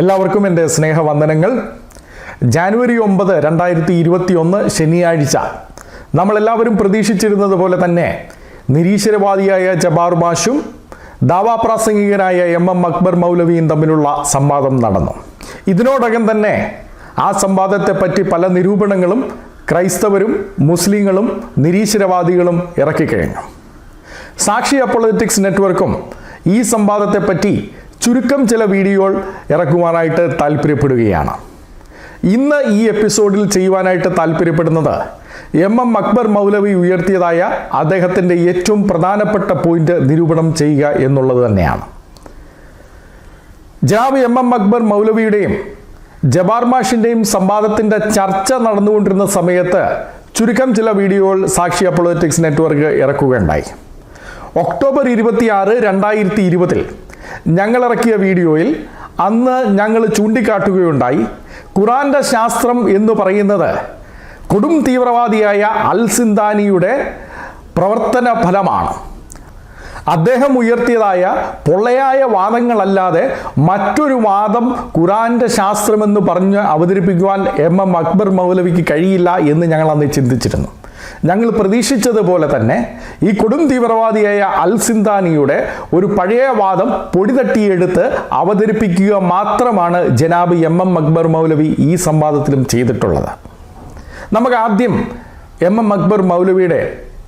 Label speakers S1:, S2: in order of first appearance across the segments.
S1: എല്ലാവർക്കും എന്റെ സ്നേഹവന്ദനങ്ങൾ. ജാനുവരി ഒമ്പത് രണ്ടായിരത്തി ഇരുപത്തി ഒന്ന് ശനിയാഴ്ച. നമ്മളെല്ലാവരും പ്രതീക്ഷിച്ചിരുന്നത് പോലെ തന്നെ നിരീശ്വരവാദിയായ ജബാർ ബാഷും ദാവാപ്രാസംഗികനായ എം എം അക്ബർ മൗലവിയും തമ്മിലുള്ള സംവാദം നടന്നു. ഇതിനോടകം തന്നെ ആ സംവാദത്തെപ്പറ്റി പല നിരൂപണങ്ങളും ക്രൈസ്തവരും മുസ്ലിങ്ങളും നിരീശ്വരവാദികളും ഇറക്കിക്കഴിഞ്ഞു. സാക്ഷി അപ്പോളറ്റിക്സ് നെറ്റ്വർക്കും ഈ സംവാദത്തെപ്പറ്റി ചുരുക്കം ചില വീഡിയോകൾ ഇറക്കുവാനായിട്ട് താല്പര്യപ്പെടുകയാണ്. ഇന്ന് ഈ എപ്പിസോഡിൽ ചെയ്യുവാനായിട്ട് താല്പര്യപ്പെടുന്നത് എം എം അക്ബർ മൗലവി ഉയർത്തിയതായ അദ്ദേഹത്തിന്റെ ഏറ്റവും പ്രധാനപ്പെട്ട പോയിന്റ് നിരൂപണം ചെയ്യുക എന്നുള്ളത് തന്നെയാണ്. ജനാബ് എം എം അക്ബർ മൗലവിയുടെയും ജബാർ മാഷിന്റെയും സംവാദത്തിന്റെ ചർച്ച നടന്നുകൊണ്ടിരുന്ന സമയത്ത് ചുരുക്കം ചില വീഡിയോകൾ സാക്ഷി അപ്പോളോറ്റിക്സ് നെറ്റ്വർക്ക് ഇറക്കുകയുണ്ടായി. ഒക്ടോബർ ഇരുപത്തിയാറ് രണ്ടായിരത്തി ഇരുപതിൽ ഞങ്ങൾ ഇറക്കിയ വീഡിയോയിൽ അന്ന് ഞങ്ങൾ ചൂണ്ടിക്കാട്ടുകയുണ്ടായി. ഖുറാന്റെ ശാസ്ത്രം എന്ന് പറയുന്നത് കൊടും തീവ്രവാദിയായ അൽ സിന്താനിയുടെ പ്രവർത്തന ഫലമാണ്. അദ്ദേഹം ഉയർത്തിയതായ പൊള്ളയായ വാദങ്ങളല്ലാതെ മറ്റൊരു വാദം ഖുറാന്റെ ശാസ്ത്രമെന്ന് പറഞ്ഞ് അവതരിപ്പിക്കുവാൻ എം എം അക്ബർ മൗലവിക്ക് കഴിയില്ല എന്ന് ഞങ്ങൾ അന്ന് ചിന്തിച്ചിരുന്നു. ഞങ്ങൾ പ്രതീക്ഷിച്ചതുപോലെ തന്നെ ഈ കൊടും തീവ്രവാദിയായ അൽ സിന്താനിയുടെ ഒരു പഴയ വാദം പൊടിതട്ടിയെടുത്ത് അവതരിപ്പിക്കുക മാത്രമാണ് ജനാബ് എം എം അക്ബർ മൗലവി ഈ സംവാദത്തിലും ചെയ്തിട്ടുള്ളത്. നമുക്ക് ആദ്യം എം എം അക്ബർ മൗലവിയുടെ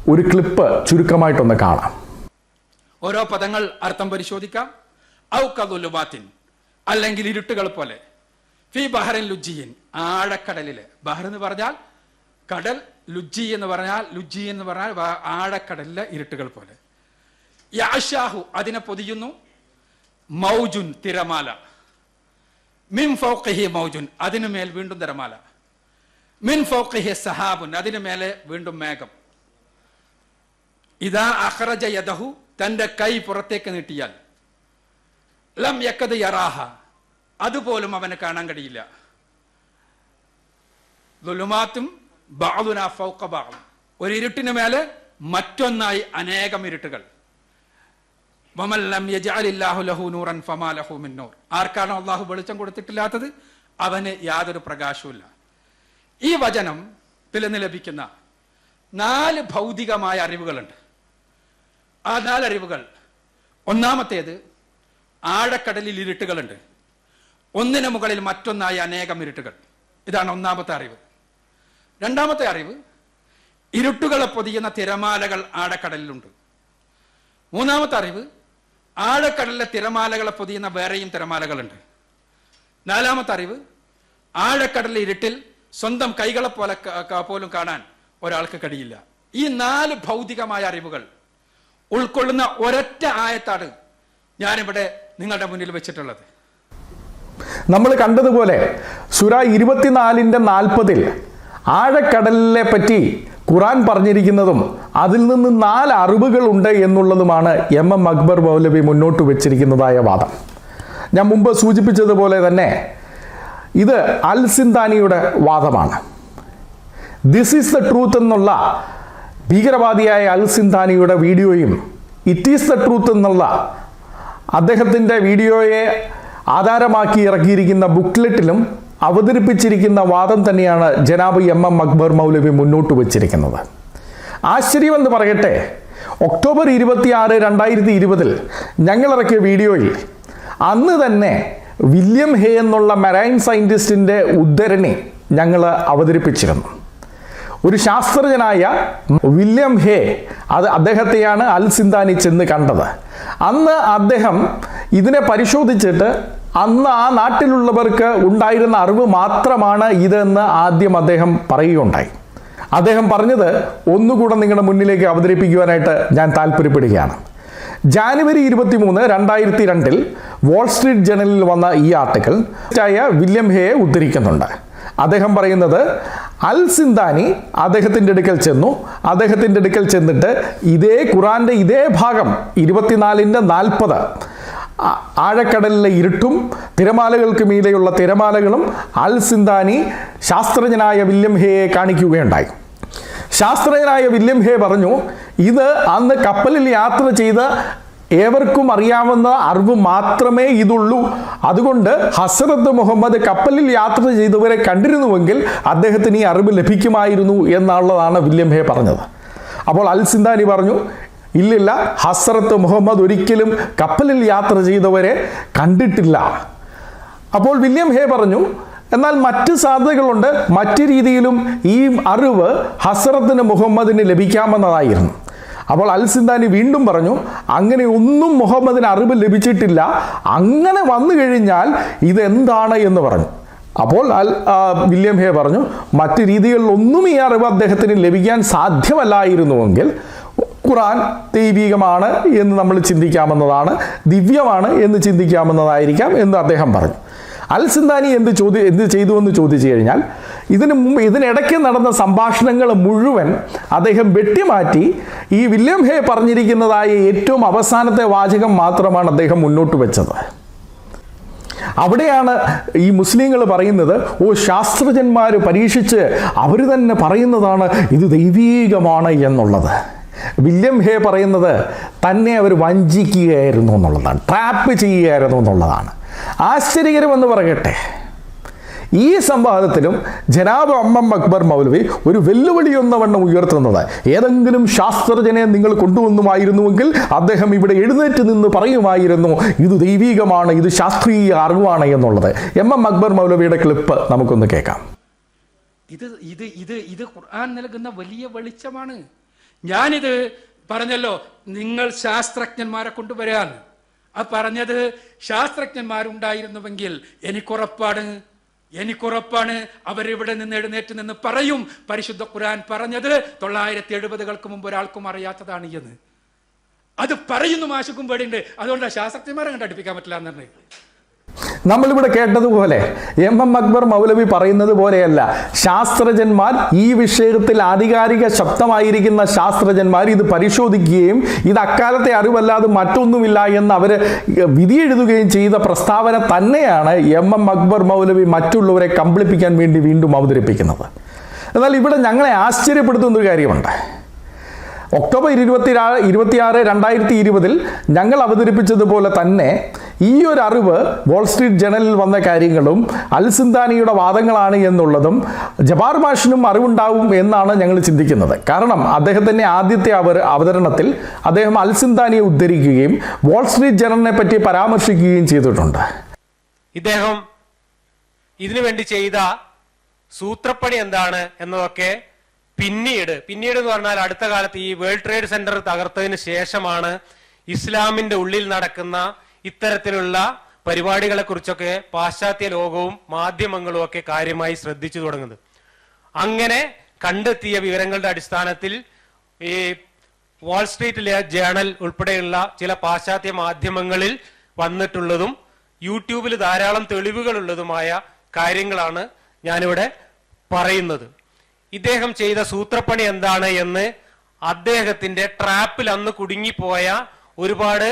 S1: ഒരു ക്ലിപ്പ് ചുരുക്കമായിട്ടൊന്ന് കാണാം.
S2: ഓരോ പദങ്ങൾ അർത്ഥം പരിശോധിക്കാം. ഔക്കതുലുബാത്തിൻ അല്ലെങ്കിൽ ഇരുട്ടുകൾ പോലെ. ഫി ബഹറിൻ ലുജിയിൻ ആഴക്കടലിൽ. ബഹർ എന്ന് പറഞ്ഞാൽ കടൽ ലുജി എന്ന് പറഞ്ഞാൽ ലുജ്ജി എന്ന് പറഞ്ഞാൽ ആഴക്കടലിലെ ഇരുട്ടുകൾ പോലെ. യാഷാഹു അതിനെ പൊതിയുന്നു. മൗജുൻ തിരമാല. മിൻ ഫൗഖിഹി മൗജുൻ അതിനു മേൽ വീണ്ടും തിരമാല. മിൻ ഫൗഖിഹി സഹാബുൻ അതിനു മേലെ വീണ്ടും മേഘം. ഇതാ അഹ്റജ യദഹു തന്റെ കൈ പുറത്തേക്ക് നീട്ടിയാൽ. ലം യക്കത് യറാഹ അതുപോലും അവന് കാണാൻ കഴിയില്ല. ദുലുമാത്തും ബഅദ്. ഒരു ഇരുട്ടിന് മേലെ മറ്റൊന്നായി അനേകം ഇരുട്ടുകൾ. ആർക്കാണ് അള്ളാഹു വെളിച്ചം കൊടുത്തിട്ടില്ലാത്തത്? അവന് യാതൊരു പ്രകാശവുമില്ല. ഈ വചനം നിന്ന് ലഭിക്കുന്ന നാല് ഭൗതികമായ അറിവുകളുണ്ട്. ആ നാലറിവുകൾ ഒന്നാമത്തേത് ആഴക്കടലിൽ ഇരുട്ടുകളുണ്ട്. ഒന്നിനു മുകളിൽ മറ്റൊന്നായി അനേകം ഇരുട്ടുകൾ. ഇതാണ് ഒന്നാമത്തെ അറിവ്. രണ്ടാമത്തെ അറിവ് ഇരുട്ടുകളെ പൊതിയുന്ന തിരമാലകൾ ആഴക്കടലിലുണ്ട്. മൂന്നാമത്തെ അറിവ് ആഴക്കടലിലെ തിരമാലകളെ പൊതിയുന്ന വേറെയും തിരമാലകളുണ്ട്. നാലാമത്തെ അറിവ് ആഴക്കടലിലെ ഇരുട്ടിൽ സ്വന്തം കൈകളെ പോലെ പോലും കാണാൻ ഒരാൾക്ക് കഴിയില്ല. ഈ നാല് ഭൗതികമായ അറിവുകൾ ഉൾക്കൊള്ളുന്ന ഒരൊറ്റ ആയത്താണ് ഞാനിവിടെ നിങ്ങളുടെ മുന്നിൽ വെച്ചിട്ടുള്ളത്.
S1: നമ്മൾ കണ്ടതുപോലെ സുര ഇരുപത്തിനാലിന്റെ നാൽപ്പതിൽ ആഴക്കടലിനെ പറ്റി ഖുറാൻ പറഞ്ഞിരിക്കുന്നതും അതിൽ നിന്ന് നാല് അറിവുകളുണ്ട് എന്നുള്ളതുമാണ് എം എം അക്ബർ മൗലവി മുന്നോട്ട് വെച്ചിരിക്കുന്നതായ വാദം. ഞാൻ മുമ്പ് സൂചിപ്പിച്ചതുപോലെ തന്നെ ഇത് അൽ സിന്താനിയുടെ വാദമാണ്. ദിസ് ഈസ് ദ ട്രൂത്ത് എന്നുള്ള ഭീകരവാദിയായ അൽ സിന്താനിയുടെ വീഡിയോയും ഇറ്റ് ഈസ് ദ ട്രൂത്ത് എന്നുള്ള അദ്ദേഹത്തിന്റെ വീഡിയോയെ ആധാരമാക്കി ഇറക്കിയിരിക്കുന്ന ബുക്ക്ലെറ്റിലും അവതരിപ്പിച്ചിരിക്കുന്ന വാദം തന്നെയാണ് ജനാബ് എം എം അക്ബർ മൗലവി മുന്നോട്ട് വച്ചിരിക്കുന്നത്. ആശ്ചര്യമെന്ന് പറയട്ടെ ഒക്ടോബർ ഇരുപത്തിയാറ് രണ്ടായിരത്തി ഇരുപതിൽ ഞങ്ങളിറക്കിയ വീഡിയോയിൽ അന്ന് തന്നെ വില്യം ഹേ എന്നുള്ള മെറൈൻ സയന്റിസ്റ്റിന്റെ ഉദ്ധരണി ഞങ്ങൾ അവതരിപ്പിച്ചിരുന്നു. ഒരു ശാസ്ത്രജ്ഞനായ വില്യം ഹേ അത് അദ്ദേഹത്തെയാണ് അൽ സിന്താനി ചെന്ന് കണ്ടത്. അന്ന് അദ്ദേഹം ഇതിനെ പരിശോധിച്ചിട്ട് അന്ന് ആ നാട്ടിലുള്ളവർക്ക് ഉണ്ടായിരുന്ന അറിവ് മാത്രമാണ് ഇതെന്ന് ആദ്യം അദ്ദേഹം പറയുകയുണ്ടായി. അദ്ദേഹം പറഞ്ഞത് ഒന്നുകൂടെ നിങ്ങളുടെ മുന്നിലേക്ക് അവതരിപ്പിക്കുവാനായിട്ട് ഞാൻ താല്പര്യപ്പെടുകയാണ്. ജാനുവരി ഇരുപത്തി മൂന്ന് രണ്ടായിരത്തി രണ്ടിൽ വാൾ സ്ട്രീറ്റ് ജേണലിൽ വന്ന ഈ ആർട്ടിക്കിൾ ആയ വില്യം ഹേയെ ഉദ്ധരിക്കുന്നുണ്ട്. അദ്ദേഹം പറയുന്നത് അൽ സിന്താനി അദ്ദേഹത്തിന്റെ അടുക്കൽ ചെന്നു. അദ്ദേഹത്തിന്റെ അടുക്കൽ ചെന്നിട്ട് ഇതേ ഖുറാന്റെ ഇതേ ഭാഗം ഇരുപത്തിനാലിന്റെ നാൽപ്പത് ആഴക്കടലിലെ ഇരുട്ടും തിരമാലകൾക്ക് മീതെയുള്ള തിരമാലകളും അൽ സിന്താനി ശാസ്ത്രജ്ഞനായ വില്യം ഹേയെ കാണിക്കുകയുണ്ടായി. ശാസ്ത്രജ്ഞനായ വില്യം ഹേ പറഞ്ഞു ഇത് അന്ന് കപ്പലിൽ യാത്ര ചെയ്ത് ഏവർക്കും അറിയാവുന്ന അറിവ് മാത്രമേ ഇതുള്ളൂ. അതുകൊണ്ട് ഹസരത്ത് മുഹമ്മദ് കപ്പലിൽ യാത്ര ചെയ്തവരെ കണ്ടിരുന്നുവെങ്കിൽ അദ്ദേഹത്തിന് ഈ അറിവ് ലഭിക്കുമായിരുന്നു എന്നുള്ളതാണ് വില്യം ഹേ പറഞ്ഞത്. അപ്പോൾ അൽ സിന്ദാനി പറഞ്ഞു ഇല്ലില്ല ഹസ്രത്ത് മുഹമ്മദ് ഒരിക്കലും കപ്പലിൽ യാത്ര ചെയ്തവരെ കണ്ടിട്ടില്ല. അപ്പോൾ വില്യം ഹേ പറഞ്ഞു എന്നാൽ മറ്റ് സാധ്യതകളുണ്ട്. മറ്റ് രീതിയിലും ഈ അറിവ് ഹസ്രത്തിന് മുഹമ്മദിന് ലഭിക്കാമെന്നതായിരുന്നു. അപ്പോൾ അൽ സിന്ദാനി വീണ്ടും പറഞ്ഞു അങ്ങനെ ഒന്നും മുഹമ്മദിന് അറിവ് ലഭിച്ചിട്ടില്ല. അങ്ങനെ വന്നു കഴിഞ്ഞാൽ ഇതെന്താണ്? എന്ന് പറഞ്ഞു. അപ്പോൾ അൽ വില്യം ഹേ പറഞ്ഞു മറ്റ് രീതികളിലൊന്നും ഈ അറിവ് അദ്ദേഹത്തിന് ലഭിക്കാൻ സാധ്യമല്ലായിരുന്നുവെങ്കിൽ ഖുറാൻ ദൈവികമാണ് എന്ന് നമ്മൾ ചിന്തിക്കാമെന്നതാണ് ദിവ്യമാണ് എന്ന് ചിന്തിക്കാമെന്നതായിരിക്കാം എന്ന് അദ്ദേഹം പറഞ്ഞു. അൽ സിന്ദാനി എന്ത് ചോദ്യം എന്ത് ചെയ്തു എന്ന് ചോദിച്ചു കഴിഞ്ഞാൽ ഇതിന് മുമ്പ് ഇതിനിടയ്ക്ക് നടന്ന സംഭാഷണങ്ങൾ മുഴുവൻ അദ്ദേഹം വെട്ടിമാറ്റി ഈ വില്യം ഹേ പറഞ്ഞിരിക്കുന്നതായ ഏറ്റവും അവസാനത്തെ വാചകം മാത്രമാണ് അദ്ദേഹം മുന്നോട്ട് വെച്ചത്. അവിടെയാണ് ഈ മുസ്ലിങ്ങൾ പറയുന്നത് ഓ ശാസ്ത്രജ്ഞന്മാർ പരീക്ഷിച്ച് അവർ തന്നെ പറയുന്നതാണ് ഇത് ദൈവീകമാണ് എന്നുള്ളത്. വില്യം ഹേ പറയുന്നത് തന്നെ അവർ വഞ്ചിക്കുകയായിരുന്നു എന്നുള്ളതാണ്. ട്രാപ്പ് ചെയ്യുകയായിരുന്നു എന്നുള്ളതാണ്. ആശ്ചര്യകരമെന്ന് പറയട്ടെ. ഈ സംവാദത്തിലും ജനാബ് അമ്മം അക്ബർ മൗലവി ഒരു വെല്ലുവിളി ഒന്നവണ്ണം ഉയർത്തുന്നത് ഏതെങ്കിലും ശാസ്ത്രജ്ഞനെ നിങ്ങൾ കൊണ്ടുവന്നുമായിരുന്നുവെങ്കിൽ അദ്ദേഹം ഇവിടെ എഴുന്നേറ്റ് നിന്ന് പറയുമായിരുന്നു ഇത് ദൈവീകമാണ് ഇത് ശാസ്ത്രീയ അറിവാണ് എന്നുള്ളത്. എം എം അക്ബർ മൗലവിയുടെ ക്ലിപ്പ് നമുക്കൊന്ന് കേൾക്കാം.
S2: ഇത് ഇത് ഇത് ഇത് ഖുർആൻ നൽകുന്ന വലിയ വെളിച്ചമാണ്. ഞാനിത് പറഞ്ഞല്ലോ നിങ്ങൾ ശാസ്ത്രജ്ഞന്മാരെ കൊണ്ടുവരാന്ന് ആ പറഞ്ഞത് ശാസ്ത്രജ്ഞന്മാരുണ്ടായിരുന്നുവെങ്കിൽ എനിക്കുറപ്പാണ് എനിക്കുറപ്പാണ് അവരിവിടെ നിന്ന് എഴുന്നേറ്റ് നിന്ന് പറയും. പരിശുദ്ധ ഖുരാൻ പറഞ്ഞത് തൊള്ളായിരത്തി എഴുപതുകൾക്ക് മുമ്പ് ഒരാൾക്കും അറിയാത്തതാണ് എന്ന്. അത് പറയുന്നു മാശുക്കും പേടിയുണ്ട്. അതുകൊണ്ടാണ് ശാസ്ത്രജ്ഞന്മാരെ കണ്ടടിപ്പിക്കാൻ പറ്റില്ല എന്ന്
S1: നമ്മളിവിടെ കേട്ടതുപോലെ എം എം അക്ബർ മൗലവി പറയുന്നത് പോലെയല്ല. ശാസ്ത്രജ്ഞന്മാർ ഈ വിഷയത്തിൽ ആധികാരിക ശബ്ദമായിരിക്കുന്ന ശാസ്ത്രജ്ഞന്മാർ ഇത് പരിശോധിക്കുകയും ഇത് അക്കാലത്തെ അറിവല്ലാതെ മറ്റൊന്നുമില്ല എന്ന് അവർ വിധിയെഴുതുകയും ചെയ്ത പ്രസ്താവന തന്നെയാണ് എം എം അക്ബർ മൗലവി മറ്റുള്ളവരെ കമ്പിളിപ്പിക്കാൻ വേണ്ടി വീണ്ടും അവതരിപ്പിക്കുന്നത്. എന്നാൽ ഇവിടെ ഞങ്ങളെ ആശ്ചര്യപ്പെടുത്തുന്ന ഒരു കാര്യമുണ്ട്. ഒക്ടോബർ ഇരുപത്തി ഇരുപത്തിയാറ് രണ്ടായിരത്തി ഇരുപതിൽ ഞങ്ങൾ അവതരിപ്പിച്ചതുപോലെ തന്നെ ഈ ഒരു അറിവ് വോൾസ്ട്രീറ്റ് ജേണലിൽ വന്ന കാര്യങ്ങളും അൽസിന്താനിയുടെ വാദങ്ങളാണ് എന്നുള്ളതും ജബാർ മാഷിനും അറിവുണ്ടാവും എന്നാണ് ഞങ്ങൾ ചിന്തിക്കുന്നത്. കാരണം അദ്ദേഹത്തിന്റെ ആദ്യത്തെ അവർ അവതരണത്തിൽ അദ്ദേഹം അൽസിന്താനിയെ ഉദ്ധരിക്കുകയും വോൾസ്ട്രീറ്റ് ജേണലിനെ പറ്റി പരാമർശിക്കുകയും ചെയ്തിട്ടുണ്ട്.
S3: ഇദ്ദേഹം ഇതിനുവേണ്ടി ചെയ്ത സൂത്രപ്പണി എന്താണ് എന്നതൊക്കെ പിന്നീട് പിന്നീട് എന്ന് പറഞ്ഞാൽ അടുത്ത കാലത്ത് ഈ വേൾഡ് ട്രേഡ് സെന്റർ തകർത്തതിന് ശേഷമാണ് ഇസ്ലാമിന്റെ ഉള്ളിൽ നടക്കുന്ന ഇത്തരത്തിലുള്ള പരിപാടികളെ കുറിച്ചൊക്കെ പാശ്ചാത്യ ലോകവും മാധ്യമങ്ങളും ഒക്കെ കാര്യമായി ശ്രദ്ധിച്ചു തുടങ്ങുന്നത്. അങ്ങനെ കണ്ടെത്തിയ വിവരങ്ങളുടെ അടിസ്ഥാനത്തിൽ ഈ വാൾസ്ട്രീറ്റിലെ ജേണൽ ഉൾപ്പെടെയുള്ള ചില പാശ്ചാത്യ മാധ്യമങ്ങളിൽ വന്നിട്ടുള്ളതും യൂട്യൂബിൽ ധാരാളം തെളിവുകളുള്ളതുമായ കാര്യങ്ങളാണ് ഞാനിവിടെ പറയുന്നത്. ഇദ്ദേഹം ചെയ്ത സൂത്രപ്പണി എന്താണ് എന്ന് അദ്ദേഹത്തിന്റെ ട്രാപ്പിൽ അന്ന് കുടുങ്ങിപ്പോയ ഒരുപാട്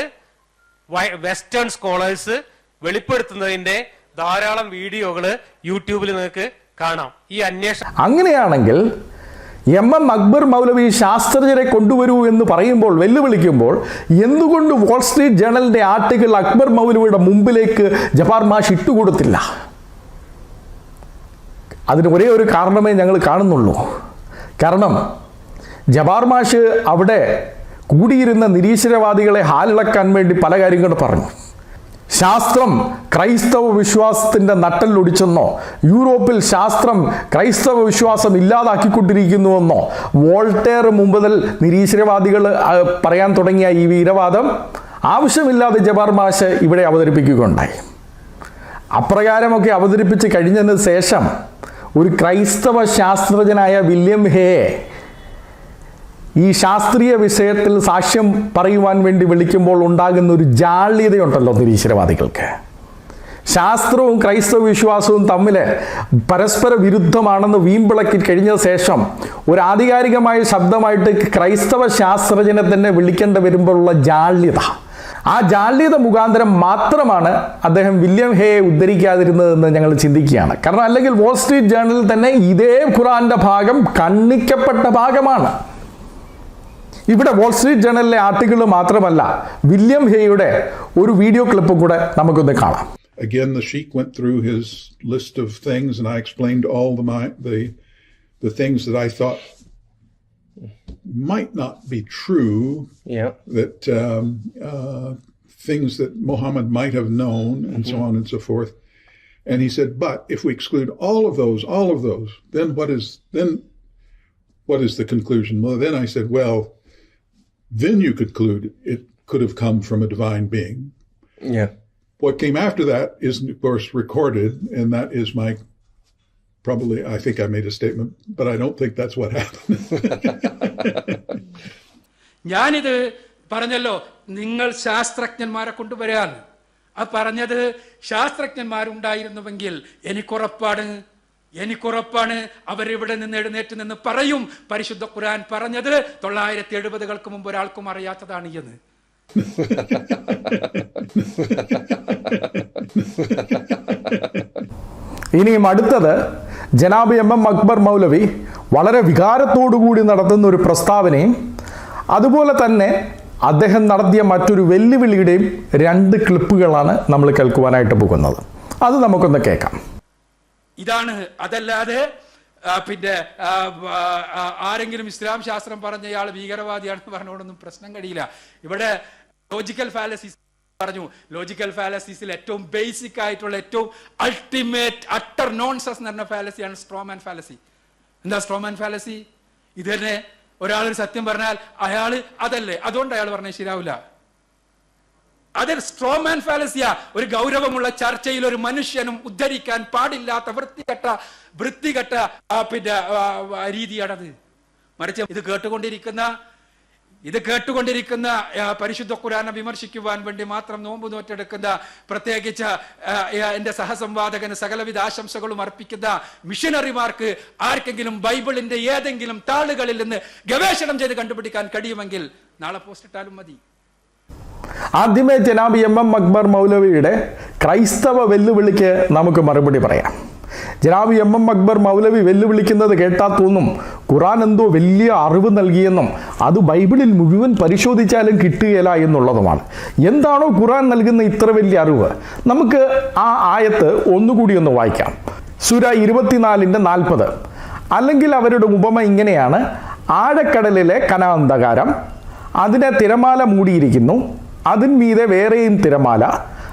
S3: വെസ്റ്റേൺ സ്കോളേഴ്സ് വെളിപ്പെടുത്തുന്നതിന്റെ ധാരാളം വീഡിയോകൾ യൂട്യൂബിൽ നിങ്ങൾക്ക് കാണാം. ഈ അന്വേഷണം
S1: അങ്ങനെയാണെങ്കിൽ എം എം അക്ബർ മൗലവി ശാസ്ത്രജ്ഞരെ കൊണ്ടുവരൂ എന്ന് പറയുമ്പോൾ വെല്ലുവിളിക്കുമ്പോൾ എന്തുകൊണ്ട് വാൾസ്ട്രീറ്റ് ജേണലിന്റെ ആർട്ടിക്കിൾ അക്ബർ മൗലവിയുടെ മുമ്പിലേക്ക് ജപാർ മാഷ് ഇട്ടുകൊടുത്തില്ല? അതിന് ഒരേ ഒരു കാരണമേ ഞങ്ങൾ കാണുന്നുള്ളൂ. കാരണം ജബാർ മാഷ് അവിടെ കൂടിയിരുന്ന നിരീശ്വരവാദികളെ ഹാലിളക്കാൻ വേണ്ടി പല കാര്യങ്ങളും പറഞ്ഞു. ശാസ്ത്രം ക്രൈസ്തവ വിശ്വാസത്തിന്റെ നട്ടലൊടിച്ചെന്നോ യൂറോപ്പിൽ ശാസ്ത്രം ക്രൈസ്തവ വിശ്വാസം ഇല്ലാതാക്കിക്കൊണ്ടിരിക്കുന്നുവെന്നോ വോൾട്ടേർ മുമ്പതിൽ നിരീശ്വരവാദികൾ പറയാൻ തുടങ്ങിയ ഈ വീരവാദം ആവശ്യമില്ലാതെ ജബാർ മാഷ് ഇവിടെ അവതരിപ്പിക്കുകയുണ്ടായി. അപ്രകാരമൊക്കെ അവതരിപ്പിച്ച് കഴിഞ്ഞതിന് ശേഷം ഒരു ക്രൈസ്തവ ശാസ്ത്രജ്ഞനായ വില്യം ഹേ ഈ ശാസ്ത്രീയ വിഷയത്തിൽ സാക്ഷ്യം പറയുവാൻ വേണ്ടി വിളിക്കുമ്പോൾ ഉണ്ടാകുന്ന ഒരു ജാള്യതയുണ്ടല്ലോ നിരീശ്വരവാദികൾക്ക്. ശാസ്ത്രവും ക്രൈസ്തവ വിശ്വാസവും തമ്മിൽ പരസ്പര വിരുദ്ധമാണെന്ന് വീമ്പിളക്കി കഴിഞ്ഞ ശേഷം ഒരു ആധികാരികമായ ശബ്ദമായിട്ട് ക്രൈസ്തവ ശാസ്ത്രജ്ഞനെ തന്നെ വിളിക്കേണ്ടി വരുമ്പോഴുള്ള ജാള്യത. ആ ജാള്യത മുഖാന്തരം മാത്രമാണ് അദ്ദേഹം വില്യം ഹേയെ ഉദ്ധരിക്കാതിരുന്നതെന്ന് ഞങ്ങൾ ചിന്തിക്കുകയാണ്. കാരണം അല്ലെങ്കിൽ വാൾ സ്ട്രീറ്റ് ജേണലിൽ തന്നെ ഇതേ ഖുറാന്റെ ഭാഗം കണ്ണിക്കപ്പെട്ട ഭാഗമാണ്. ഇവിടെ വാൾ സ്ട്രീറ്റ് ജേണലിലെ ആർട്ടിക്കിൾ മാത്രമല്ല വില്യം ഹേയുടെ ഒരു വീഡിയോ ക്ലിപ്പ് കൂടെ നമുക്കൊന്ന് കാണാം.
S4: Again, the sheik went through his list of things, and I explained all the my, the the things that I thought might not be true.
S5: Yeah.
S4: That um, uh, things that Muhammad might have known, and so on and so forth. And he said, "But if we exclude all of those, all of those, then what is then? What is the conclusion?" Well, then I said, "Well, then you conclude it could have come from a divine being."
S5: Yeah.
S4: What came after that isn't, of course, recorded, and that is my probably. I think I made a statement, but I don't think that's what happened.
S2: ഞാനിത് പറഞ്ഞല്ലോ നിങ്ങൾ ശാസ്ത്രജ്ഞന്മാരെ കൊണ്ടുവരാൻ ആ പറഞ്ഞത് ശാസ്ത്രജ്ഞന്മാരുണ്ടായിരുന്നുവെങ്കിൽ എനിക്കുറപ്പാണ് എനിക്കുറപ്പാണ് അവരിവിടെ നിന്ന് എഴുന്നേറ്റ് നിന്ന് പറയും പരിശുദ്ധ ഖുർആൻ പറഞ്ഞത് തൊള്ളായിരത്തി എഴുപതുകൾക്ക് മുമ്പ് ഒരാൾക്കും അറിയാത്തതാണ് എന്ന്
S1: ഇനിയും അടുത്തത് ജനാബ് എം എം അക്ബർ മൗലവി വളരെ വികാരത്തോടുകൂടി നടത്തുന്ന ഒരു പ്രസ്താവനയും അതുപോലെ തന്നെ അദ്ദേഹം നടത്തിയ മറ്റൊരു വെല്ലുവിളിയുടെയും രണ്ട് ക്ലിപ്പുകളാണ് നമ്മൾ കേൾക്കുവാനായിട്ട് പോകുന്നത്. അത് നമുക്കൊന്ന് കേൾക്കാം.
S2: ഇതാണ് അതല്ലാതെ പിന്നെ ആരെങ്കിലും ഇസ്ലാം ശാസ്ത്രം പറഞ്ഞ ഇയാൾ ഭീകരവാദിയാണെന്ന് പറഞ്ഞുകൊണ്ടൊന്നും പ്രശ്നം കഴിയില്ല ഇവിടെ ലോജിക്കൽ ഫാലസീസ് പറഞ്ഞു. ലോജിക്കൽ ഫാലസീസിൽ ഏറ്റവും ബേസിക് ആയിട്ടുള്ള ഏറ്റവും അൾട്ടിമേറ്റ് അട്ടർ നോൺസസ് എന്ന് പറഞ്ഞ ഫാലസിയാണ് സ്ട്രോമാൻ ഫാലസി എന്താ സ്ട്രോമാൻ ഫാലസി ഇത് തന്നെ ഒരാൾ ഒരു സത്യം പറഞ്ഞാൽ അയാൾ അതല്ലേ. അതുകൊണ്ട് അയാൾ പറഞ്ഞാൽ ശരിയാവില്ല. അതൊരു സ്ട്രോമാൻ ഫാലസിയ ഒരു ഗൗരവമുള്ള ചർച്ചയിൽ ഒരു മനുഷ്യനും ഉദ്ധരിക്കാൻ പാടില്ലാത്ത വൃത്തികെട്ട വൃത്തികെട്ട പിന്നെ രീതിയാണത്. മറിച്ച് ഇത് കേട്ടുകൊണ്ടിരിക്കുന്ന ഇത് കേട്ടുകൊണ്ടിരിക്കുന്ന പരിശുദ്ധ ഖുരാനെ വിമർശിക്കുവാൻ വേണ്ടി മാത്രം നോമ്പ് നോറ്റെടുക്കുന്ന പ്രത്യേകിച്ച് എന്റെ സഹസംവാദകന് സകലവിധ ആശംസകളും അർപ്പിക്കുന്ന മിഷനറിമാർക്ക് ആർക്കെങ്കിലും ബൈബിളിന്റെ ഏതെങ്കിലും താളുകളിൽ നിന്ന് ഗവേഷണം ചെയ്ത് കണ്ടുപിടിക്കാൻ കഴിയുമെങ്കിൽ നാളെ പോസ്റ്റ് ഇട്ടാലും മതി.
S1: ആദ്യമേ ജനാബ് എം എം അക്ബർ മൗലവിയുടെ ക്രൈസ്തവ വെല്ലുവിളിക്ക് നമുക്ക് മറുപടി പറയാം. ജനാബ് എം എം അക്ബർ മൗലവി വെല്ലുവിളിക്കുന്നത് കേട്ടാൽ തോന്നും ഖുറാൻ എന്തോ വലിയ അറിവ് നൽകിയെന്നും അത് ബൈബിളിൽ മുഴുവൻ പരിശോധിച്ചാലും കിട്ടുകയില്ല എന്നുള്ളതുമാണ്. എന്താണോ ഖുറാൻ നൽകുന്ന ഇത്ര വലിയ അറിവ്? നമുക്ക് ആ ആയത്ത് ഒന്നുകൂടി ഒന്ന് വായിക്കാം. സുര ഇരുപത്തിനാലിന്റെ നാൽപ്പത്. അല്ലെങ്കിൽ അവരുടെ ഉപമ ഇങ്ങനെയാണ് ആഴക്കടലിലെ കനാന്തകാരം അതിനെ തിരമാല മൂടിയിരിക്കുന്നു അതിന്മീതെ വേറെയും തിരമാല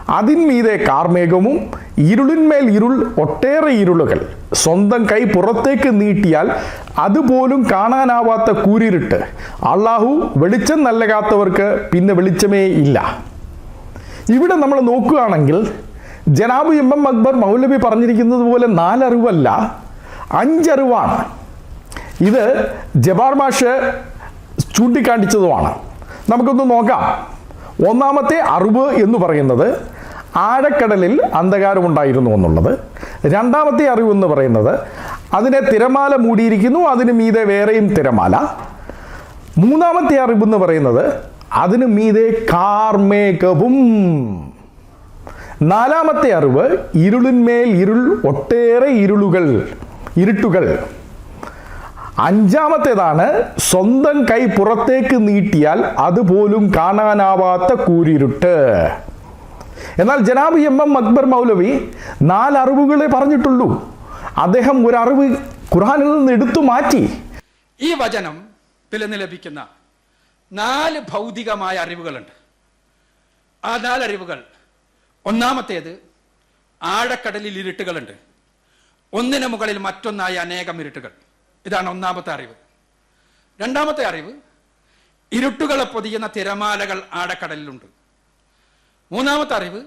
S1: അതിന്മീതെ കാർമേഘവും ഇരുളിന്മേൽ ഇരുൾ ഒട്ടേറെ ഇരുളുകൾ. സ്വന്തം കൈ പുറത്തേക്ക് നീട്ടിയാൽ അതുപോലും കാണാനാവാത്ത കൂരിരുട്ട്. അള്ളാഹു വെളിച്ചം നൽകാത്തവർക്ക് പിന്നെ വെളിച്ചമേ ഇല്ല. ഇവിടെ നമ്മൾ നോക്കുകയാണെങ്കിൽ ജനാബ് എം എം അക്ബർ മൗലവി പറഞ്ഞിരിക്കുന്നത് പോലെ നാലറിവല്ല അഞ്ചറിവാണ്. ഇത് ജബാർ മാഷ് ചൂണ്ടിക്കാണിച്ചതുമാണ്. നമുക്കൊന്ന് നോക്കാം. ഒന്നാമത്തെ അറിവ് എന്ന് പറയുന്നത് ആഴക്കടലിൽ അന്ധകാരമുണ്ടായിരുന്നു എന്നുള്ളത്. രണ്ടാമത്തെ അറിവ് എന്ന് പറയുന്നത് അതിനെ തിരമാല മൂടിയിരിക്കുന്നു അതിന് മീതെ വേറെയും തിരമാല. മൂന്നാമത്തെ അറിവ് എന്ന് പറയുന്നത് അതിന് മീതെ കാർമേകവും നാലാമത്തെ അറിവ് ഇരുളിന്മേൽ ഇരുൾ ഒട്ടേറെ ഇരുളുകൾ ഇരുട്ടുകൾ. അഞ്ചാമത്തേതാണ് സ്വന്തം കൈ പുറത്തേക്ക് നീട്ടിയാൽ അതുപോലും കാണാനാവാത്ത കൂരിരുട്ട്. എന്നാൽ ജനാബ് എം എം അക്ബർ മൗലവി നാലറിവുകളെ പറഞ്ഞിട്ടുള്ളൂ. അദ്ദേഹം ഒരു അറിവ് ഖുർആനിൽ നിന്ന് എടുത്തു മാറ്റി.
S2: ഈ വചനം നിന്ന് ലഭിക്കുന്ന നാല് ഭൗതികമായ അറിവുകളുണ്ട്. ആ നാലറിവുകൾ ഒന്നാമത്തേത് ആഴക്കടലിൽ ഇരുട്ടുകളുണ്ട്. ഒന്നിനു മുകളിൽ മറ്റൊന്നായി അനേകം ഇരുട്ടുകൾ. ഇതാണ് ഒന്നാമത്തെ അറിവ്. രണ്ടാമത്തെ അറിവ് ഇരുട്ടുകളെ പൊതിയുന്ന തിരമാലകൾ ആഴക്കടലിലുണ്ട്. മൂന്നാമത്തെ അറിവ്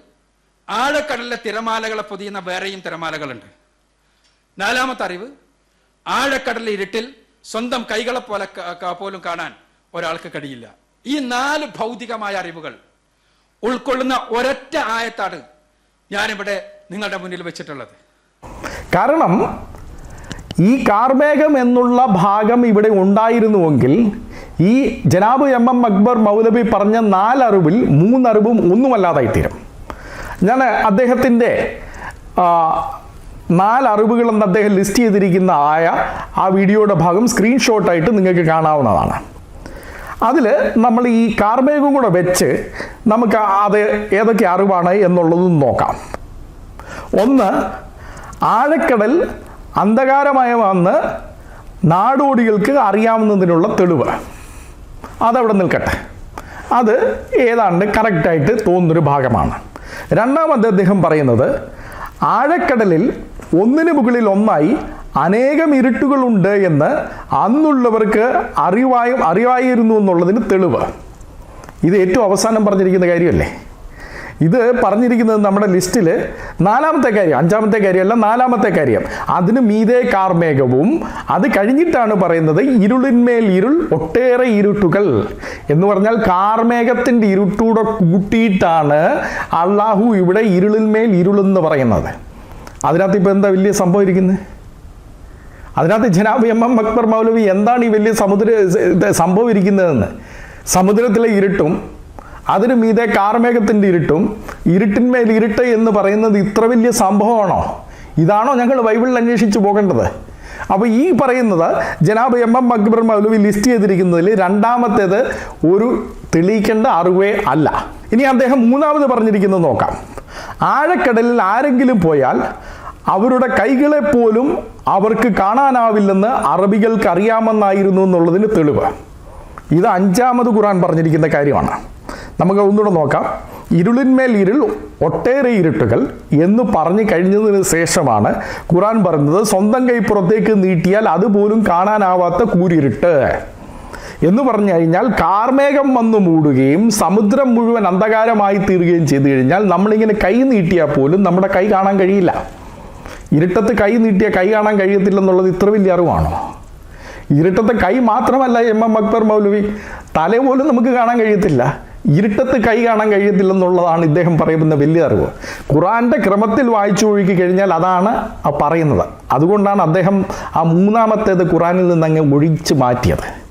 S2: ആഴക്കടലിലെ തിരമാലകളെ പൊതിയുന്ന വേറെയും തിരമാലകളുണ്ട്. നാലാമത്തെ അറിവ് ആഴക്കടലിലെ ഇരുട്ടിൽ സ്വന്തം കൈകളെ പോലെ പോലും കാണാൻ ഒരാൾക്ക് കഴിയില്ല. ഈ നാല് ഭൗതികമായ അറിവുകൾ ഉൾക്കൊള്ളുന്ന ഒരൊറ്റ ആയത്താണ് ഞാനിവിടെ നിങ്ങളുടെ മുന്നിൽ വെച്ചിട്ടുള്ളത്.
S1: കാരണം ഈ കാർമേഘം എന്നുള്ള ഭാഗം ഇവിടെ ഉണ്ടായിരുന്നുവെങ്കിൽ ഈ ജനാബ് എം എം അക്ബർ മൗലവി പറഞ്ഞ നാലറിവിൽ മൂന്നറിവും ഒന്നുമല്ലാതായിത്തീരും. ഞാൻ അദ്ദേഹത്തിന്റെ നാലറിവുകൾ എന്ന് അദ്ദേഹം ലിസ്റ്റ് ചെയ്തിരിക്കുന്ന ആയ ആ വീഡിയോയുടെ ഭാഗം സ്ക്രീൻഷോട്ടായിട്ട് നിങ്ങൾക്ക് കാണാവുന്നതാണ്. അതിൽ നമ്മൾ ഈ കാർമേഘം കൂടെ വെച്ച് നമുക്ക് അത് ഏതൊക്കെ അറിവാണ് എന്നുള്ളതും നോക്കാം. ഒന്ന് ആഴക്കടൽ അന്ധകാരമയമാണെന്ന് നാടോടികൾക്ക് അറിയാവുന്നതിനുള്ള തെളിവ്. അതവിടെ നിൽക്കട്ടെ. അത് ഏതാണ്ട് കറക്റ്റായിട്ട് തോന്നുന്നൊരു ഭാഗമാണ്. രണ്ടാമത് അദ്ദേഹം പറയുന്നത് ആഴക്കടലിൽ ഒന്നിനു മുകളിൽ ഒന്നായി അനേകം ഇരുട്ടുകളുണ്ട് എന്ന് അന്നുള്ളവർക്ക് അറിവായും അറിവായിരുന്നു എന്നുള്ളതിന് തെളിവ്. ഇത് ഏറ്റവും അവസാനം പറഞ്ഞിരിക്കുന്ന കാര്യമല്ലേ? ഇത് പറഞ്ഞിരിക്കുന്നത് നമ്മുടെ ലിസ്റ്റിൽ നാലാമത്തെ കാര്യം അഞ്ചാമത്തെ കാര്യമല്ല നാലാമത്തെ കാര്യം. അതിന് മീതേ കാർമേഘവും അത് കഴിഞ്ഞിട്ടാണ് പറയുന്നത് ഇരുളിന്മേൽ ഇരുൾ ഒട്ടേറെ ഇരുട്ടുകൾ. എന്ന് പറഞ്ഞാൽ കാർമേഘത്തിന്റെ ഇരുട്ടൂടെ കൂട്ടിയിട്ടാണ് അള്ളാഹു ഇവിടെ ഇരുളിന്മേൽ ഇരുളെന്ന് പറയുന്നത്. അതിനകത്ത് ഇപ്പോൾ എന്താ വലിയ സംഭവം അതിനകത്ത് ജനാബ് എം എം അക്ബർ മൗലവി എന്താണ് ഈ വലിയ സമുദ്ര സംഭവം ഇരിക്കുന്നതെന്ന്? സമുദ്രത്തിലെ ഇരുട്ടും അതിന് മീതെ കാർമേഘത്തിന്റെ ഇരുട്ടും ഇരുട്ടിന്മേൽ ഇരുട്ട് എന്ന് പറയുന്നത് ഇത്ര വലിയ സംഭവമാണോ? ഇതാണോ ഞങ്ങൾ ബൈബിളിൽ അന്വേഷിച്ച് പോകേണ്ടത്? അപ്പോൾ ഈ പറയുന്നത് ജനാബ് M M Akbar Maulavi list ചെയ്തിരിക്കുന്നതിൽ രണ്ടാമത്തേത് ഒരു തെളിയിക്കേണ്ട അറിവേ അല്ല. ഇനി അദ്ദേഹം മൂന്നാമത് പറഞ്ഞിരിക്കുന്നത് നോക്കാം. ആഴക്കടലിൽ ആരെങ്കിലും പോയാൽ അവരുടെ കൈകളെ പോലും അവർക്ക് കാണാനാവില്ലെന്ന് അറബികൾക്ക് അറിയാമെന്നായിരുന്നു എന്നുള്ളതിന് തെളിവ്. ഇത് അഞ്ചാമത് ഖുറാൻ പറഞ്ഞിരിക്കുന്ന കാര്യമാണ്. നമുക്ക് ഒന്നുകൂടെ നോക്കാം. ഇരുളിന്മേൽ ഇരുൾ ഒട്ടേറെ ഇരുട്ടുകൾ എന്ന് പറഞ്ഞു കഴിഞ്ഞതിന് ശേഷമാണ് ഖുറാൻ പറയുന്നത് സ്വന്തം കൈ പുറത്തേക്ക് നീട്ടിയാൽ അതുപോലും കാണാനാവാത്ത കൂരിരുട്ട്. എന്ന് പറഞ്ഞു കഴിഞ്ഞാൽ കാർമേഘം വന്നു മൂടുകയും സമുദ്രം മുഴുവൻ അന്ധകാരമായി തീരുകയും ചെയ്തു കഴിഞ്ഞാൽ നമ്മളിങ്ങനെ കൈ നീട്ടിയാൽ പോലും നമ്മുടെ കൈ കാണാൻ കഴിയില്ല. ഇരുട്ടത്ത് കൈ നീട്ടിയ കൈ കാണാൻ കഴിയത്തില്ലെന്നുള്ളത് ഇത്ര വലിയ അറിവാണോ? ഇരുട്ടത്തെ കൈ മാത്രമല്ല എം എം അക്ബർ മൗലവി തല പോലും നമുക്ക് കാണാൻ കഴിയത്തില്ല. ഇരുട്ടത്ത് കൈ കാണാൻ കഴിയത്തില്ലെന്നുള്ളതാണ് ഇദ്ദേഹം പറയുന്ന വലിയ അറിവ്. ഖുറാന്റെ ക്രമത്തിൽ വായിച്ചു ഒഴുകി കഴിഞ്ഞാൽ അതാണ് പറയുന്നത്. അതുകൊണ്ടാണ് അദ്ദേഹം ആ മൂന്നാമത്തേത് ഖുറാനിൽ നിന്ന് അങ്ങ് ഒഴിച്ച് മാറ്റിയത്.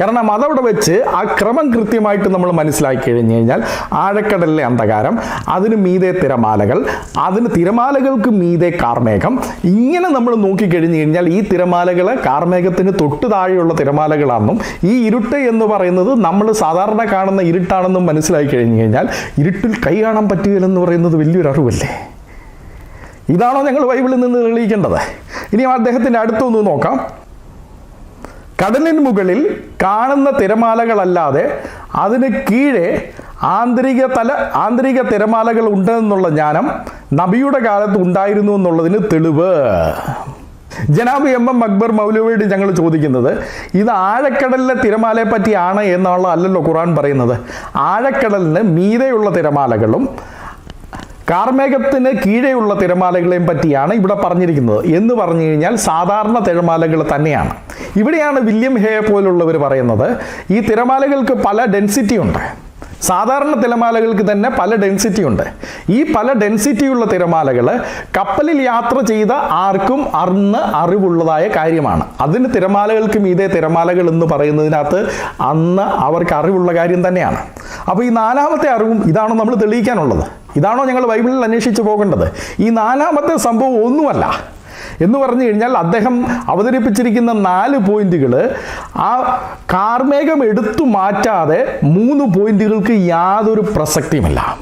S1: കാരണം അതവിടെ വെച്ച് ആ ക്രമം കൃത്യമായിട്ട് നമ്മൾ മനസ്സിലാക്കി കഴിഞ്ഞു കഴിഞ്ഞാൽ ആഴക്കടലിലെ അന്ധകാരം അതിന് മീതെ തിരമാലകൾ അതിന് തിരമാലകൾക്ക് മീതെ കാർമേഘം. ഇങ്ങനെ നമ്മൾ നോക്കിക്കഴിഞ്ഞു കഴിഞ്ഞാൽ ഈ തിരമാലകൾ കാർമേഘത്തിന് തൊട്ട് താഴെയുള്ള തിരമാലകളാണെന്നും ഈ ഇരുട്ട് എന്ന് പറയുന്നത് നമ്മൾ സാധാരണ കാണുന്ന ഇരുട്ടാണെന്നും മനസ്സിലാക്കി കഴിഞ്ഞു കഴിഞ്ഞാൽ ഇരുട്ടിൽ കൈ കാണാൻ പറ്റുകയില്ലെന്ന് പറയുന്നത് വലിയൊരു അറിവല്ലേ? ഇതാണോ ഞങ്ങൾ ബൈബിളിൽ നിന്ന് തെളിയിക്കേണ്ടത്? ഇനി അദ്ദേഹത്തിന്റെ അടുത്തൊന്ന് നോക്കാം. കടലിന് മുകളിൽ കാണുന്ന തിരമാലകളല്ലാതെ അതിന് കീഴെ ആന്തരിക തല ആന്തരിക തിരമാലകൾ ഉണ്ടെന്നുള്ള ജ്ഞാനം നബിയുടെ കാലത്ത് ഉണ്ടായിരുന്നു എന്നുള്ളതിന് തെളിവ്. ജനാബ് എം എം അക്ബർ മൗലവിയോട് ഞങ്ങൾ ചോദിക്കുന്നത് ഇത് ആഴക്കടലിലെ തിരമാലയെ പറ്റിയാണ് എന്നുള്ള അല്ലല്ലോ ഖുറാൻ പറയുന്നത്. ആഴക്കടലിന് മീതെയുള്ള തിരമാലകളും കാർമേഘത്തിന് കീഴെയുള്ള തിരമാലകളെയും പറ്റിയാണ് ഇവിടെ പറഞ്ഞിരിക്കുന്നത്. എന്ന് പറഞ്ഞു കഴിഞ്ഞാൽ സാധാരണ തിരമാലകൾ തന്നെയാണ്. ഇവിടെയാണ് വില്യം ഹേ പോലുള്ളവർ പറയുന്നത് ഈ തിരമാലകൾക്ക് പല ഡെൻസിറ്റി ഉണ്ട്. സാധാരണ തിരമാലകൾക്ക് തന്നെ പല ഡെൻസിറ്റി ഉണ്ട്. ഈ പല ഡെൻസിറ്റിയുള്ള തിരമാലകൾ കപ്പലിൽ യാത്ര ചെയ്ത ആർക്കും അന്ന് അറിവുള്ളതായ കാര്യമാണ്. അതിന് തിരമാലകൾക്ക് മീതെ തിരമാലകൾ എന്ന് പറയുന്നതിനകത്ത് അന്ന് അവർക്ക് അറിവുള്ള കാര്യം തന്നെയാണ്. അപ്പോൾ ഈ നാലാമത്തെ അറിവും ഇതാണ് നമ്മൾ തെളിയിക്കാനുള്ളത്. ഇതാണോ ഞങ്ങൾ ബൈബിളിൽ അന്വേഷിച്ച് പോകേണ്ടത്? ഈ നാലാമത്തെ സംഭവം ഒന്നുമല്ല. എന്ന് പറഞ്ഞു കഴിഞ്ഞാൽ അദ്ദേഹം അവതരിപ്പിച്ചിരിക്കുന്ന നാല് പോയിന്റുകൾ ആ കാർമേഘം എടുത്തു മാറ്റാതെ മൂന്ന് പോയിന്റുകൾക്ക് യാതൊരു പ്രസക്തിയുമല്ല.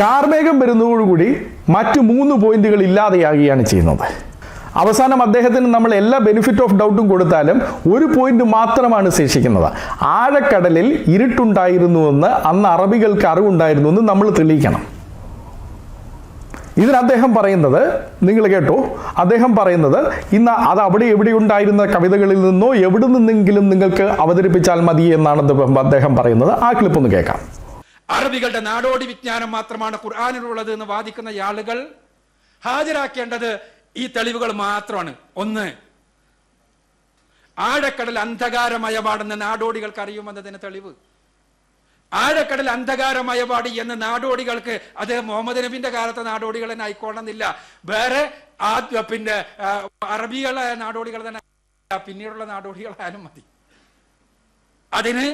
S1: കാർമേഘം വരുന്നതോടുകൂടി മറ്റു മൂന്ന് പോയിന്റുകൾ ഇല്ലാതെയാകുകയാണ് ചെയ്യുന്നത്. അവസാനം അദ്ദേഹത്തിന് നമ്മൾ എല്ലാ ബെനിഫിറ്റ് ഓഫ് ഡൗട്ടും കൊടുത്താലും ഒരു പോയിന്റ് മാത്രമാണ് ശേഷിക്കുന്നത്. ആഴക്കടലിൽ ഇരുട്ടുണ്ടായിരുന്നുവെന്ന് അന്ന് അറബികൾക്ക് അറിവുണ്ടായിരുന്നു എന്ന് നമ്മൾ തെളിയിക്കണം. ഇതിന് അദ്ദേഹം പറയുന്നത് നിങ്ങൾ കേട്ടോ അദ്ദേഹം പറയുന്നത് ഇന്ന് അത് അവിടെ എവിടെ ഉണ്ടായിരുന്ന കവിതകളിൽ നിന്നോ എവിടെ നിന്നെങ്കിലും നിങ്ങൾക്ക് അവതരിപ്പിച്ചാൽ മതി എന്നാണ് അദ്ദേഹം പറയുന്നത്. ആ ക്ലിപ്പ് ഒന്ന് കേൾക്കാം.
S2: അറബികളുടെ നാടോടി വിജ്ഞാനം മാത്രമാണ് ഖുർആാനിലുള്ളത് എന്ന് വാദിക്കുന്ന ആളുകൾ ഹാജരാക്കേണ്ടത് ഈ തെളിവുകൾ മാത്രമാണ്. ഒന്ന് ആഴക്കടൽ അന്ധകാരമയപാടെന്ന് നാടോടികൾക്ക് അറിയുമെന്നതിന് തെളിവ്. ആഴക്കടൽ അന്ധകാരമയപാടി എന്ന് നാടോടികൾക്ക് അത് മുഹമ്മദ് നബിന്റെ കാലത്തെ നാടോടികൾ തന്നെ ആയിക്കോണമെന്നില്ല വേറെ ആദ്യ പിന്നെ അറബികളായ അറബികളെ നാടോടികൾ തന്നെ പിന്നീടുള്ള നാടോടികളായാലും മതി. അതിന്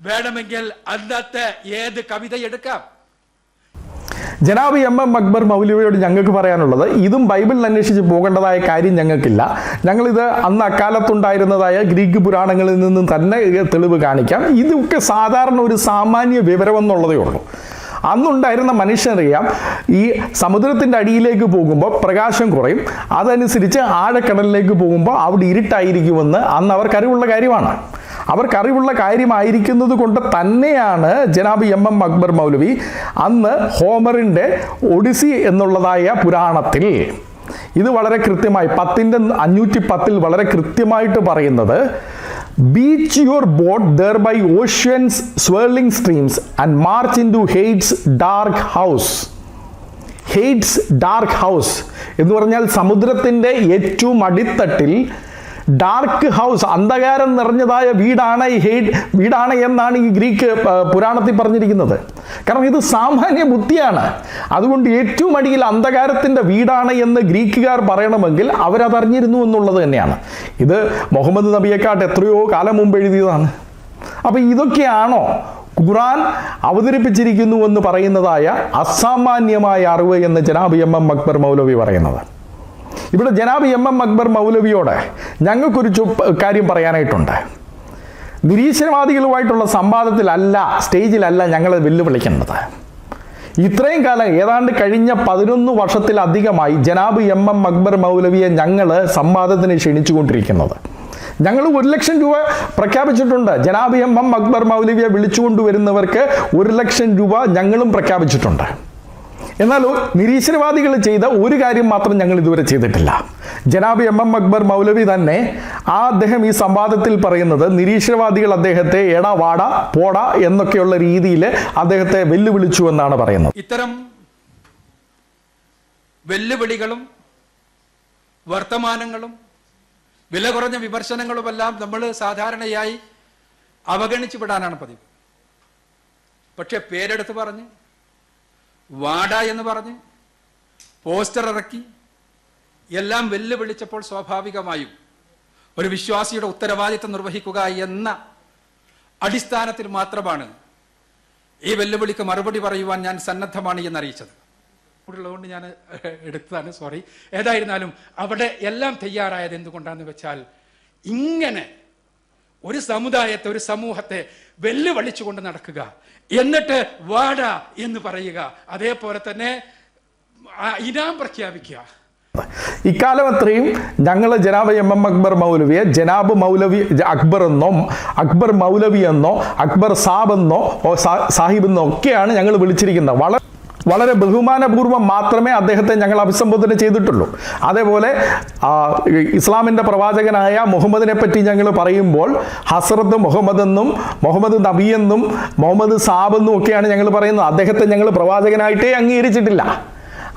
S2: വേണമെങ്കിൽ അന്നത്തെ ഏത് കവിത എടുക്കാം?
S1: ജനാബ് എം എം അക്ബർ മൗലവിയോട് ഞങ്ങൾക്ക് പറയാനുള്ളത് ഇതും ബൈബിളിൽ അന്വേഷിച്ച് പോകേണ്ടതായ കാര്യം ഞങ്ങൾക്കില്ല. ഞങ്ങളിത് അന്ന് അക്കാലത്തുണ്ടായിരുന്നതായ ഗ്രീക്ക് പുരാണങ്ങളിൽ നിന്നും തന്നെ തെളിവ് കാണിക്കാം. ഇതൊക്കെ സാധാരണ ഒരു സാമാന്യ വിവരം എന്നുള്ളതേ ഉള്ളൂ. അന്നുണ്ടായിരുന്ന മനുഷ്യനറിയാം ഈ സമുദ്രത്തിന്റെ അടിയിലേക്ക് പോകുമ്പോൾ പ്രകാശം കുറയും. അതനുസരിച്ച് ആഴക്കടലിലേക്ക് പോകുമ്പോൾ അവിടെ ഇരുട്ടായിരിക്കുമെന്ന് അന്ന് അവർക്കറിവുള്ള കാര്യമാണ്. അവർക്കറിവുള്ള കാര്യമായിരിക്കുന്നത് കൊണ്ട് തന്നെയാണ് ജനാബ് എം എം അക്ബർ മൗലവി അന്ന് ഹോമറിന്റെ ഒഡിസി എന്നുള്ളതായ പുരാണത്തിൽ. ഇത് വളരെ കൃത്യമായി പത്തിന്റെ അഞ്ഞൂറ്റി പത്തിൽ വളരെ കൃത്യമായിട്ട് പറയുന്നത് beach your boat there by oceans swirling streams and march into heights dark house heights dark house എന്ന് പറഞ്ഞാൽ സമുദ്രത്തിന്റെ ഏറ്റവും അടിത്തട്ടിൽ ഡാർക്ക് ഹൗസ് അന്ധകാരം നിറഞ്ഞതായ വീടാണ് ഈ ഹെയ്ഡ് വീടാണ് എന്നാണ് ഈ ഗ്രീക്ക് പുരാണത്തിൽ പറഞ്ഞിരിക്കുന്നത്. കാരണം ഇത് സാമാന്യ ബുദ്ധിയാണ്. അതുകൊണ്ട് ഏറ്റവും അടിയിൽ അന്ധകാരത്തിന്റെ വീടാണ് എന്ന് ഗ്രീക്കുകാർ പറയണമെങ്കിൽ അവരതറിഞ്ഞിരുന്നു എന്നുള്ളത് തന്നെയാണ്. ഇത് മുഹമ്മദ് നബിയെക്കാട്ട് എത്രയോ കാലം മുമ്പ് എഴുതിയതാണ്. അപ്പോൾ ഇതൊക്കെയാണോ ഖുറാൻ അവതരിപ്പിച്ചിരിക്കുന്നു എന്ന് പറയുന്നതായ അസാമാന്യമായ അറിവ് എന്ന് ജനാബ് എം എം അക്ബർ മൗലവി പറയുന്നത്? ഇവിടെ ജനാബ് എം എം അക്ബർ മൗലവിയോട് ഞങ്ങൾക്കൊരു കാര്യം പറയാനായിട്ടുണ്ട്. നിരീശ്വരവാദികളുമായിട്ടുള്ള സംവാദത്തിലല്ല സ്റ്റേജിലല്ല ഞങ്ങൾ വെല്ലുവിളിക്കേണ്ടത് ഇത്രയും കാലം ഏതാണ്ട് കഴിഞ്ഞ പതിനൊന്ന് വർഷത്തിലധികമായി ജനാബ് എം എം അക്ബർ മൗലവിയെ ഞങ്ങൾ സംവാദത്തിന് ക്ഷണിച്ചുകൊണ്ടിരിക്കുന്നത്. ഞങ്ങൾ ഒരു ലക്ഷം രൂപ പ്രഖ്യാപിച്ചിട്ടുണ്ട്. ജനാബ് എം എം അക്ബർ മൗലവിയെ വിളിച്ചുകൊണ്ടുവരുന്നവർക്ക് ഒരു ലക്ഷം രൂപ ഞങ്ങളും പ്രഖ്യാപിച്ചിട്ടുണ്ട്. എന്നാൽ നിരീശ്വരവാദികൾ ചെയ്ത ഒരു കാര്യം മാത്രം ഞങ്ങൾ ഇതുവരെ ചെയ്തിട്ടില്ല. ജനാബ് എം എം അക്ബർ മൗലവി തന്നെ ആ അദ്ദേഹം ഈ സംവാദത്തിൽ പറയുന്നത് നിരീശ്വരവാദികൾ അദ്ദേഹത്തെ എടാ വാട പോട എന്നൊക്കെയുള്ള രീതിയിൽ അദ്ദേഹത്തെ വെല്ലുവിളിച്ചു എന്നാണ് പറയുന്നത്.
S2: ഇത്തരം വെല്ലുവിളികളും വർത്തമാനങ്ങളും വില കുറഞ്ഞ വിമർശനങ്ങളുമെല്ലാം നമ്മൾ സാധാരണയായി അവഗണിച്ചു വിടാനാണ് പതിവ്. പക്ഷെ പേരെടുത്ത് പറഞ്ഞ് വാട എന്ന് പറഞ്ഞ് പോസ്റ്റർ ഇറക്കി എല്ലാം വെല്ലുവിളിച്ചപ്പോൾ സ്വാഭാവികമായും ഒരു വിശ്വാസിയുടെ ഉത്തരവാദിത്തം നിർവഹിക്കുക എന്ന അടിസ്ഥാനത്തിൽ മാത്രമാണ് ഈ വെല്ലുവിളിക്ക് മറുപടി പറയുവാൻ ഞാൻ സന്നദ്ധമാണ് എന്നറിയിച്ചത്. ഉള്ളതുകൊണ്ട് ഞാൻ എടുത്തതാണ് സോറി ഏതായിരുന്നാലും അവിടെ എല്ലാം തയ്യാറായത് എന്തുകൊണ്ടാന്ന് വെച്ചാൽ ഇങ്ങനെ ഒരു സമുദായത്തെ ഒരു സമൂഹത്തെ വെല്ലുവിളിച്ചുകൊണ്ട് നടക്കുക. എന്നിട്ട് വാട എന്ന് പറയുക. അതേപോലെ തന്നെ ഇനാം പ്രഖ്യാപിക്കുക.
S1: ഇക്കാലം അത്രയും ഞങ്ങൾ ജനാബ് എം എം അക്ബർ മൗലവിയെ ജനാബ് മൗലവി അക്ബർ എന്നോ അക്ബർ മൗലവി എന്നോ അക്ബർ സാബ് എന്നോ സാഹിബ് എന്നോ ഒക്കെയാണ് ഞങ്ങൾ വിളിച്ചിരിക്കുന്നത്. വളരെ വളരെ ബഹുമാനപൂർവം മാത്രമേ അദ്ദേഹത്തെ ഞങ്ങൾ അഭിസംബോധന ചെയ്തിട്ടുള്ളൂ. അതേപോലെ ഇസ്ലാമിന്റെ പ്രവാചകനായ മുഹമ്മദിനെ പറ്റി ഞങ്ങൾ പറയുമ്പോൾ ഹസ്രത്ത് മുഹമ്മദ് എന്നും മുഹമ്മദ് നബി എന്നും മുഹമ്മദ് സാബ് എന്നും ഒക്കെയാണ് ഞങ്ങൾ പറയുന്നത്. അദ്ദേഹത്തെ ഞങ്ങൾ പ്രവാചകനായിട്ടേ അംഗീകരിച്ചിട്ടില്ല.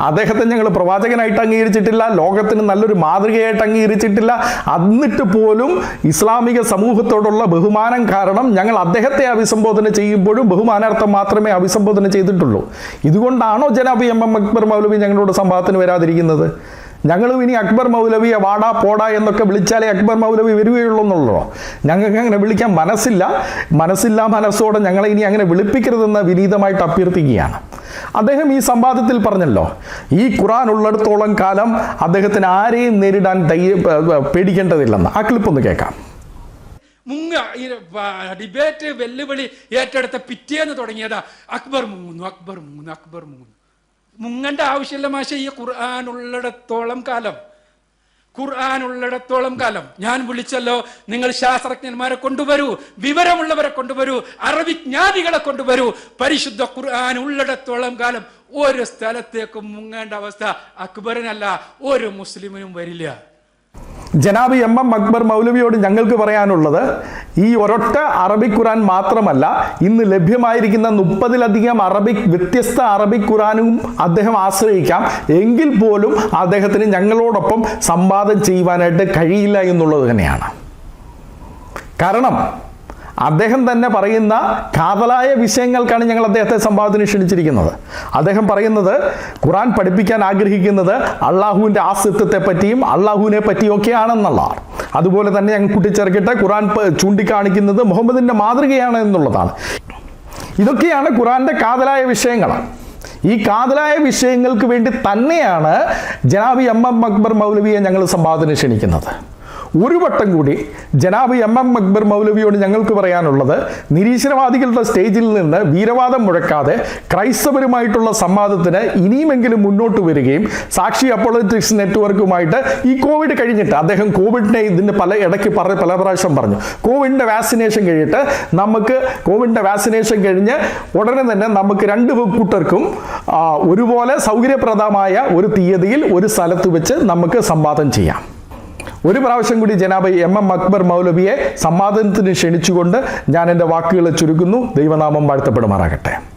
S1: അദ്ദേഹത്തെ ഞങ്ങൾ പ്രവാചകനായിട്ട് അംഗീകരിച്ചിട്ടില്ല ലോകത്തിന് നല്ലൊരു മാതൃകയായിട്ട് അംഗീകരിച്ചിട്ടില്ല. എന്നിട്ട് പോലും ഇസ്ലാമിക സമൂഹത്തോടുള്ള ബഹുമാനം കാരണം ഞങ്ങൾ അദ്ദേഹത്തെ അഭിസംബോധന ചെയ്യുമ്പോഴും ബഹുമാനാർത്ഥം മാത്രമേ അഭിസംബോധന ചെയ്തിട്ടുള്ളൂ. ഇതുകൊണ്ടാണോ ജനാബി എം എം അക്ബർ മൗലവി ഞങ്ങളോട് സംഭവത്തിന് വരാതിരിക്കുന്നത്? ഞങ്ങളും ഇനി അക്ബർ മൗലവിയെ വാടാ പോടാ എന്നൊക്കെ വിളിച്ചാലേ അക്ബർ മൗലവി വരികയുള്ളൂ എന്നുള്ളോ ഞങ്ങൾക്ക് അങ്ങനെ വിളിക്കാൻ മനസ്സില്ല. മനസ്സില്ല മനസ്സോടെ ഞങ്ങളെ ഇനി അങ്ങനെ വിളിപ്പിക്കരുതെന്ന് വിനീതമായിട്ട് അഭ്യർത്ഥിക്കുകയാണ്. അദ്ദേഹം ഈ സംവാദത്തിൽ പറഞ്ഞല്ലോ ഈ ഖുറാൻ ഉള്ളിടത്തോളം കാലം അദ്ദേഹത്തിന് ആരെയും നേരിടാൻ പേടിക്കേണ്ടതില്ലെന്ന്. ആ ക്ലിപ്പ് ഒന്ന് കേൾക്കാം.
S2: മുങ്ങ ഡിബേറ്റ് വെല്ലുവിളി ഏറ്റെടുത്ത പിറ്റേന്ന് തുടങ്ങിയതാ അക്ബർ മൂന്നു അക്ബർ മൂന്ന് അക്ബർ മൂന്ന്. മുങ്ങണ്ട ആവശ്യമില്ല മാഷെ ഈ ഖുർആൻ ഉള്ളിടത്തോളം കാലം. ഖുർആൻ ഉള്ളിടത്തോളം കാലം. ഞാൻ വിളിച്ചല്ലോ നിങ്ങൾ ശാസ്ത്രജ്ഞന്മാരെ കൊണ്ടുവരൂ വിവരമുള്ളവരെ കൊണ്ടുവരൂ അറബിജ്ഞാനികളെ കൊണ്ടുവരൂ. പരിശുദ്ധ ഖുർആൻ ഉള്ളിടത്തോളം കാലം. ഒരു സ്ഥലത്തേക്കും മുങ്ങേണ്ട അവസ്ഥ അക്ബറിനല്ല ഒരു മുസ്ലിമിനും വരില്ല.
S1: ജനാബ് എം എം അക്ബർ മൗലവിയോട് ഞങ്ങൾക്ക് പറയാനുള്ളത് ഈ ഒരൊറ്റ അറബിക് ഖുറാൻ മാത്രമല്ല ഇന്ന് ലഭ്യമായിരിക്കുന്ന മുപ്പതിലധികം അറബിക് വ്യത്യസ്ത അറബിക് ഖുറാനും അദ്ദേഹം ആശ്രയിക്കാം. എങ്കിൽ പോലും അദ്ദേഹത്തിന് ഞങ്ങളോടൊപ്പം സംവാദം ചെയ്യുവാനായിട്ട് കഴിയില്ല എന്നുള്ളത് തന്നെയാണ്. കാരണം അദ്ദേഹം തന്നെ പറയുന്ന കാതലായ വിഷയങ്ങൾക്കാണ് ഞങ്ങൾ അദ്ദേഹത്തെ സംഭാവത്തിന് ക്ഷണിച്ചിരിക്കുന്നത്. അദ്ദേഹം പറയുന്നത് ഖുറാൻ പഠിപ്പിക്കാൻ ആഗ്രഹിക്കുന്നത് അള്ളാഹുവിന്റെ ആസിത്വത്തെ പറ്റിയും അള്ളാഹുവിനെ പറ്റിയും ഒക്കെയാണെന്നുള്ളതാണ് അതുപോലെ തന്നെ ഞങ്ങൾ കൂട്ടിച്ചേർക്കിട്ട് ഖുറാൻ ചൂണ്ടിക്കാണിക്കുന്നത് മുഹമ്മദിന്റെ മാതൃകയാണ് എന്നുള്ളതാണ്. ഇതൊക്കെയാണ് ഖുറാന്റെ കാതലായ വിഷയങ്ങൾ. ഈ കാതലായ വിഷയങ്ങൾക്ക് വേണ്ടി തന്നെയാണ് ജനാബി എം എം അക്ബർ മൗലവിയെ ഞങ്ങൾ സംവാദത്തിന് ക്ഷണിക്കുന്നത്. ഒരു വട്ടം കൂടി ജനാബ് എം എം അക്ബർ മൗലവിയോട് ഞങ്ങൾക്ക് പറയാനുള്ളത് നിരീശ്വരവാദികളുടെ സ്റ്റേജിൽ നിന്ന് വീരവാദം മുഴക്കാതെ ക്രൈസ്തവരുമായിട്ടുള്ള സംവാദത്തിന് ഇനിയുമെങ്കിലും മുന്നോട്ട് വരികയും സാക്ഷി അപ്പോളറ്റിക്സ് നെറ്റ്വർക്കുമായിട്ട് ഈ കോവിഡ് കഴിഞ്ഞിട്ട് അദ്ദേഹം കോവിഡിനെ ഇതിന് പല ഇടയ്ക്ക് പറ പല പ്രാവശ്യം പറഞ്ഞു. കോവിഡിന്റെ വാക്സിനേഷൻ കഴിഞ്ഞിട്ട് നമുക്ക് കോവിഡിന്റെ വാക്സിനേഷൻ കഴിഞ്ഞ് ഉടനെ തന്നെ നമുക്ക് രണ്ട് കൂട്ടർക്കും ഒരുപോലെ സൗകര്യപ്രദമായ ഒരു തീയതിയിൽ ഒരു സ്ഥലത്ത് വെച്ച് നമുക്ക് സംവാദം ചെയ്യാം. ഒരു പ്രാവശ്യം കൂടി ജനാബ് എം എം അക്ബർ മൗലവിയെ സമ്മാദനത്തിന് ക്ഷണിച്ചുകൊണ്ട് ഞാൻ എന്റെ വാക്കുകളെ ചുരുക്കുന്നു. ദൈവനാമം വാഴ്ത്തപ്പെടുമാറാകട്ടെ.